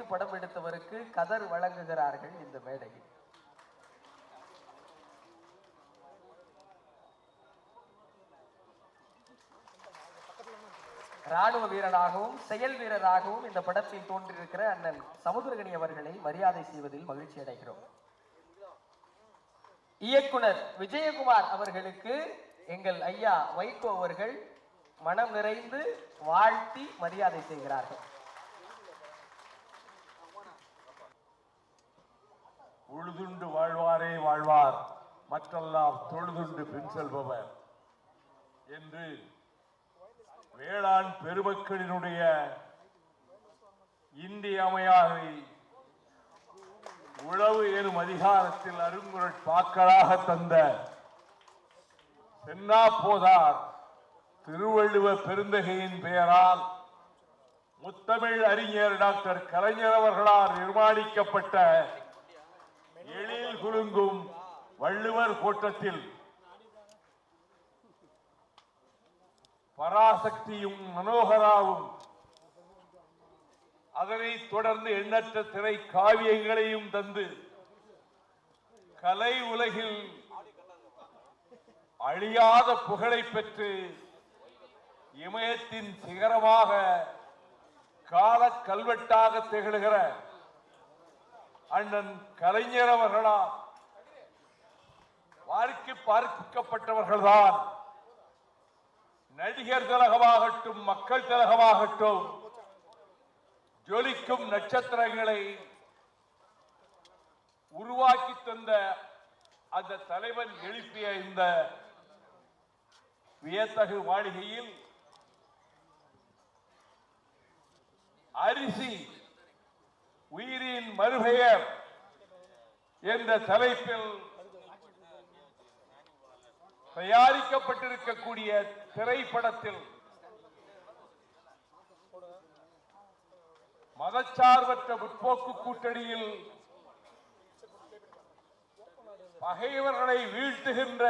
வைத்து படம் எடுத்தவருக்கு கதர் வழங்குகிறார்கள் இந்த மேடையில். ராணுவ வீரராகவும் செயல் வீரராகவும் இந்த படத்தில் தோன்றியிருக்கிற அண்ணன் சமுதிரகணி அவர்களை மரியாதை செய்வதில் மகிழ்ச்சி அடைகிறோம். இயக்குனர் விஜயகுமார் அவர்களுக்கு எங்கள் ஐயா வைகோ அவர்கள் மனம் நிறைந்து வாழ்த்தி மரியாதை செய்கிறார்கள். உழுதுண்டு வாழ்வாரே வாழ்வார். மற்றெல்லாம் தொழுதுண்டு பின் செல்பவர். என்று வேளாண் பெருமக்களினுடைய இந்தியமையாரை உழவு எனும் அதிகாரத்தில் அருங்குரல் பாக்களாக தந்த சென்னா போதார் திருவள்ளுவ பெருந்தகையின் பெயரால் முத்தமிழ் அறிஞர் டாக்டர் கலைஞர் அவர்களால் நிர்மாணிக்கப்பட்ட குலுங்கும் வள்ளுவர் கோட்டத்தில் பராசக்தியும் மனோகராவும் அதனைத் தொடர்ந்து எண்ணற்ற திரை காவியங்களையும் தந்து கலை உலகில் அழியாத புகழை பெற்று இமயத்தின் சிகரமாக கால கல்வெட்டாக திகழ்கிற அண்ணன் கலைஞர் அவர்களால் பார்க்கப்பட்டவர்கள் தான் நடிகர் திலகமாகட்டும் மக்கள் திலகமாகட்டும் ஜொலிக்கும் நட்சத்திரங்களை உருவாக்கி தந்த அந்த தலைவன் எழுப்பிய இந்த வியத்தகு மாளிகையில் அரிசி உயிரின் மறுபெயர் என்ற தலைப்பில் தயாரிக்கப்பட்டிருக்கக்கூடிய திரைப்படத்தில் மதச்சார்பற்ற முற்போக்கு கூட்டணியில் பகைவர்களை வீழ்த்துகின்ற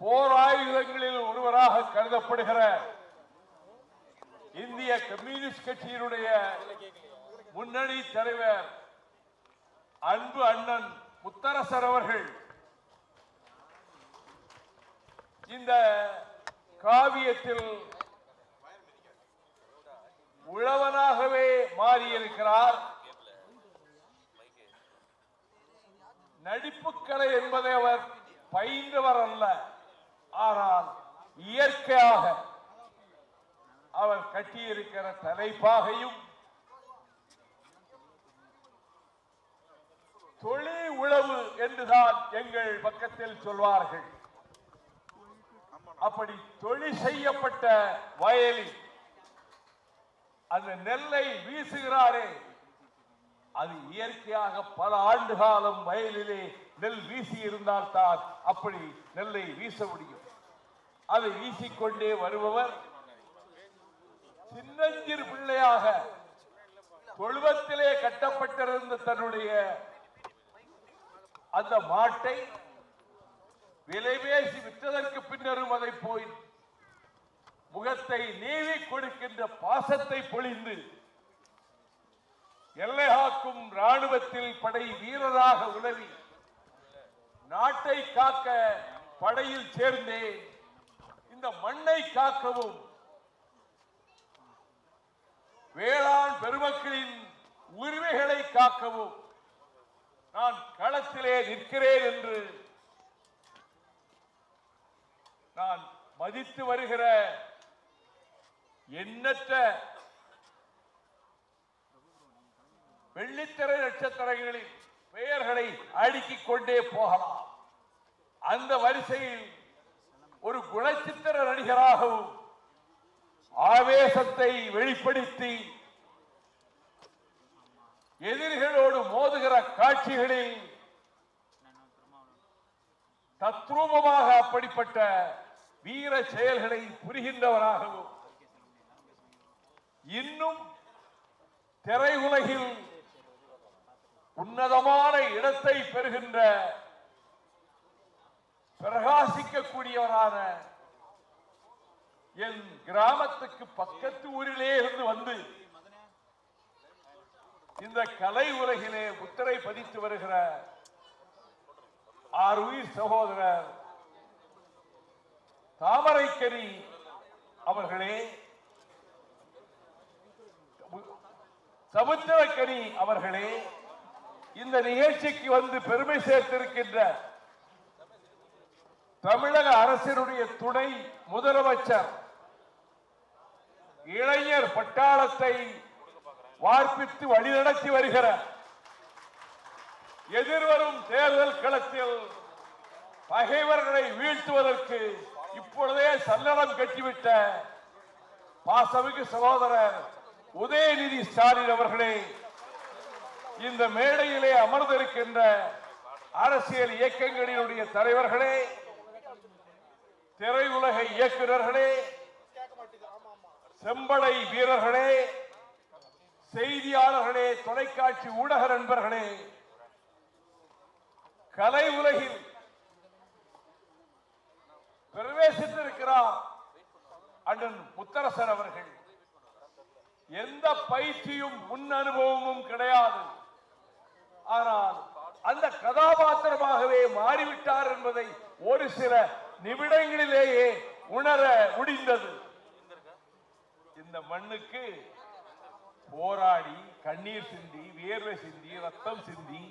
போராயுதங்களில் ஒருவராக கருதப்படுகிற இந்திய கம்யூனிஸ்ட் கட்சியினுடைய முன்னணி தலைவர் அன்பு அண்ணன் முத்தரசர் அவர்கள். இந்த காவியத்தில் உழவனாகவே மாறியிருக்கிறார். நடிப்புக்கலை என்பதை அவர் பயின்றவர் அல்ல. ஆனால் இயற்கையாக அவர் கட்டியிருக்கிற தலைப்பாகையும் தொழில் உழவு என்றுதான் எங்கள் பக்கத்தில் சொல்வார்கள். அப்படி தொழில் செய்யப்பட்ட வயலில் அந்த நெல்லை வீசுகிறாரே. அது இயற்கையாக பல ஆண்டு காலம் வயலிலே நெல் வீசி இருந்தால் தான் அப்படி நெல்லை வீச முடியும். அதை வீசிக்கொண்டே வருபவர் சின்னஞ்சிறு பிள்ளையாக தொழுவத்திலே கட்டப்பட்டிருந்த தன்னுடைய அந்த மாட்டை விலைவேசி விற்றதற்கு பின்னரும் அதை போய் முகத்தை நீவி கொடுக்கின்ற பாசத்தை பொழிந்து எல்லை காக்கும் ராணுவத்தில் படை வீரராக உதவி நாட்டை காக்க படையில் சேர்ந்தே இந்த மண்ணை காக்கவும் வேளாண் பெருமக்களின் உரிமைகளை காக்கவும் நான் களத்திலே நிற்கிறேன் என்று நான் மதித்து வருகிற எண்ணற்ற வெள்ளித்திரை நட்சத்திரங்களின் பெயர்களை அடுக்கிக் கொண்டே போகலாம். அந்த வரிசையில் ஒரு குணச்சித்திர நடிகராகவும் ஆவேசத்தை வெளிப்படுத்தி எதிரிகளோடு மோதுகிற காட்சிகளில் தத்ரூபமாக அப்படிப்பட்ட வீர செயல்களை புரிகின்றவராகவும் இன்னும் திரையுலகில் உன்னதமான இடத்தை பெறுகின்ற பிரகாசிக்கக்கூடியவரான என் கிராமத்துக்கு பக்கத்து ஊரிலே இருந்து வந்து இந்த கலை உலகிலே முத்திரை பதித்து வருகிற ஆறு உயிர் சகோதரர் தாமரைக்கரி அவர்களே சமுத்திரக்கனி அவர்களே இந்த நிகழ்ச்சிக்கு வந்து பெருமை சேர்த்திருக்கின்ற தமிழக அரசினுடைய துணை முதலமைச்சர் இளைஞர் பட்டாளத்தை வார்ப்பித்து வழிநடத்தி வருகிற எதிர்வரும் தேர்தல் களத்தில் பகைவர்களை வீழ்த்துவதற்கு இப்பொழுதே சல்லடம் கட்டிவிட்ட பாசமிகு சகோதரர் உதயநிதி ஸ்டாலின் அவர்களே இந்த மேடையிலே அமர்ந்திருக்கின்ற அரசியல் இயக்கங்களினுடைய தலைவர்களே திரையுலக இயக்குநர்களே செம்படை வீரர்களே செய்தியாளர்களே தொலைக்காட்சி ஊடக நண்பர்களே கலை உலகில் பிரவேசித்திருக்கிறார் அண்ணன் முத்தரசன் அவர்கள். எந்த பயிற்சியும் முன் அனுபவமும் கிடையாது. ஆனால் அந்த கதாபாத்திரமாகவே மாறிவிட்டார் என்பதை ஒரு சில நிமிடங்களிலேயே உணர முடிந்தது. இந்த மண்ணுக்கு போராடி கண்ணீர் சிந்தி வேர்வை சிந்தி ரத்தம் சிந்தி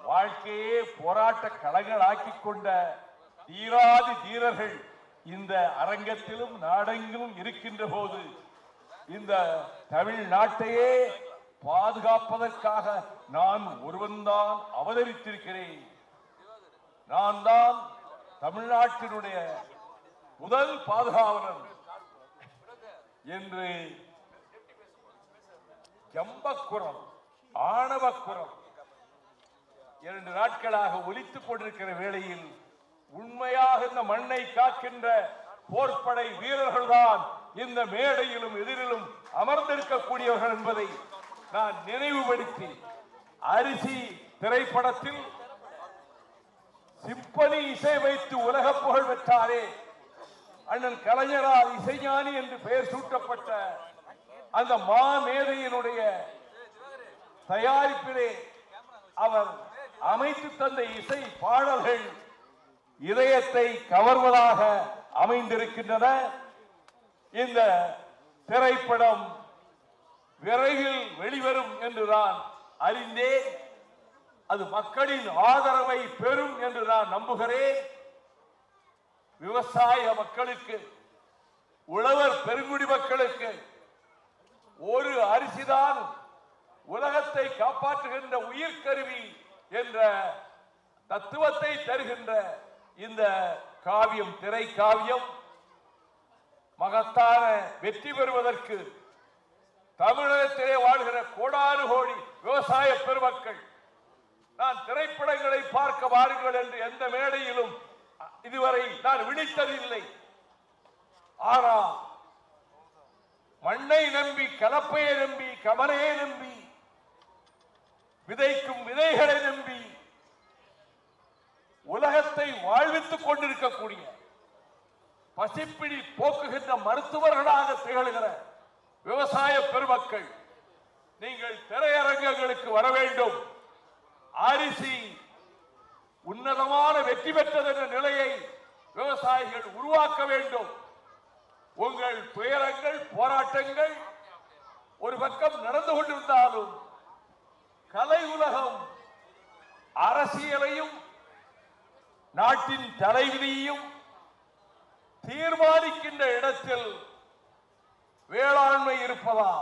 வாழ்க்கையே போராட்ட களங்களாக்கி கொண்ட தீராதி தீரர்கள் இந்த அரங்கத்திலும் நாடெங்கிலும் இருக்கின்ற போது இந்த தமிழ்நாட்டையே பாதுகாப்பதற்காக நான் ஒருவன்தான் அவதரித்திருக்கிறேன். நான் தான் தமிழ்நாட்டினுடைய முதல் பாதுகாவலன் என்று ஜம்பக்குரம் ஆணவக்குரம். இரண்டு நாட்களாக ஒலித்துக் கொண்டிருக்கிற வேளையில் உண்மையாக இந்த மண்ணை காக்கின்ற போர்ப்படை வீரர்கள்தான் இந்த மேடையிலும் எதிரிலும் அமர்ந்திருக்கக்கூடியவர்கள் என்பதை நான் நினைவுபடுத்தி அரிசி திரைப்படத்தில் சிம்பனி இசை வைத்து உலக புகழ் பெற்றாரே. அண்ணன் கலைஞரால் இசைஞானி என்று பெயர் சூட்டப்பட்ட அந்த மாமேதையினுடைய தயாரிப்பிலே அவர் அமைத்து தந்த இசை பாடல்கள் இதயத்தை கவர்வதாக அமைந்திருக்கின்றன. இந்த திரைப்படம் விரைவில் வெளிவரும் என்று நான் அறிந்தேன். அது மக்களின் ஆதரவை பெறும் என்று நான் நம்புகிறேன். விவசாய மக்களுக்கு உழவர் பெருங்குடி மக்களுக்கு ஒரு அரிசிதான் உலகத்தை காப்பாற்றுகின்ற உயிர்கருவி என்ற தத்துவத்தை தருகின்ற இந்த காவியம் திரை காவியம் மகத்தான வெற்றி பெறுவதற்கு தமிழகத்திலே வாழ்கிற கோடானு கோடி விவசாய பெருமக்கள் நான் திரைப்படங்களை பார்க்க வாருங்கள் என்று எந்த மேடையிலும் இதுவரை நான் விழித்ததில்லை. ஆனால் மண்ணை நம்பி கலப்பையை நம்பி கமலையை நம்பி விதைக்கும் விதைகளை நம்பி உலகத்தை வாழ்வித்துக் கொண்டிருக்கக்கூடிய பசிப்பிடி போக்குகின்ற மருத்துவர்களாக திகழ்கிற விவசாய பெருமக்கள் நீங்கள் திரையரங்குகளுக்கு வர வேண்டும். அரிசி உன்னதமான வெற்றி பெற்றது என்ற நிலையை விவசாயிகள் உருவாக்க வேண்டும். உங்கள் துயரங்கள் போராட்டங்கள் ஒரு பக்கம் நடந்து கொண்டிருந்தாலும் கலை உலகம் அரசியலையும் நாட்டின் தலைவிதியையும் தீர்மானிக்கின்ற இடத்தில் வேளாண்மை இருப்பதா?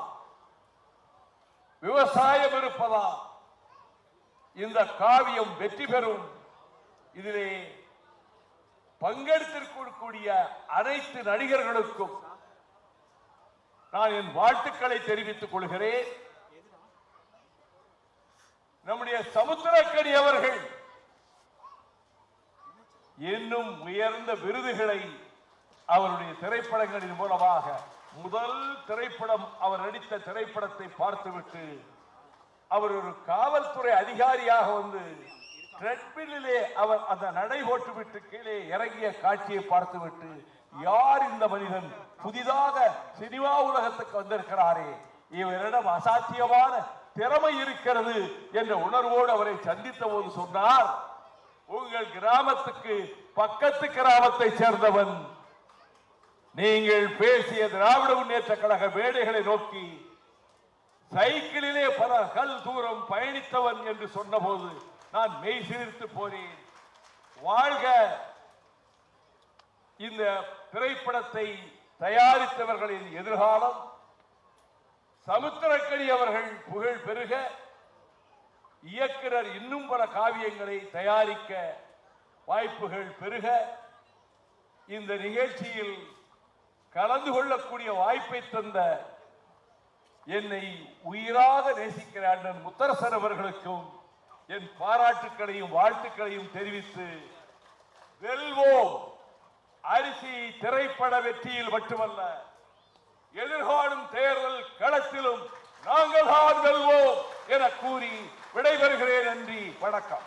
விவசாயம் இருப்பதா? இந்த காவியம் வெற்றி பெறும். இதிலே பங்கெடுத்திருக்கக்கூடிய அனைத்து நடிகர்களுக்கும் நான் என் வாழ்த்துக்களை தெரிவித்துக் கொள்கிறேன். நம்முடைய சமுத்திரக்கடி அவர்கள் இன்னும் உயர்ந்த விருதுகளை அவருடைய திரைப்படங்களின் மூலமாக முதல் திரைப்படம் அவர் நடித்த திரைப்படத்தை பார்த்துவிட்டு அவர் ஒரு காவல்துறை அதிகாரியாக வந்து ட்ரெட்மில்லிலே அவர் அந்த நடை போட்டுவிட்டு கீழே இறங்கிய காட்சியை பார்த்துவிட்டு யார் இந்த மனிதன்? புதிதாக சினிமா உலகத்துக்கு வந்திருக்கிறாரே. இவரிடம் அசாத்தியமான திறமை இருக்கிறது என்ற உணர்வோடு அவரை சந்தித்த போது சொன்னார். உங்கள் கிராமத்துக்கு பக்கத்து கிராமத்தை சேர்ந்தவன். நீங்கள் பேசிய திராவிட முன்னேற்ற கழக மேடைகளை நோக்கி சைக்கிளிலே பல கல் தூரம் பயணித்தவன் என்று சொன்னபோது நான் மெய் சிரித்து போனேன். வாழ்க. இந்த திரைப்படத்தை தயாரித்தவர்களின் எதிர்காலம் சமுத்திரக்கடி அவர்கள் புகழ் பெருக இயக்குனர் இன்னும் பல காவியங்களை தயாரிக்க வாய்ப்புகள் பெருக இந்த நிகழ்ச்சியில் கலந்து கொள்ளக்கூடிய வாய்ப்பை தந்த என்னை உயிராக நேசிக்கிற அண்ணன் முத்தரசன் அவர்களுக்கும் என் பாராட்டுக்களையும் வாழ்த்துக்களையும் தெரிவித்து வெல்வோம். அரிசி திரைப்பட வெற்றியில் மட்டுமல்ல எதிர்காலும் தேர்தல் களத்திலும் நாங்கள் தான் வெல்வோம் என கூறி விடைபெறுகிறேன் நன்றி வணக்கம்.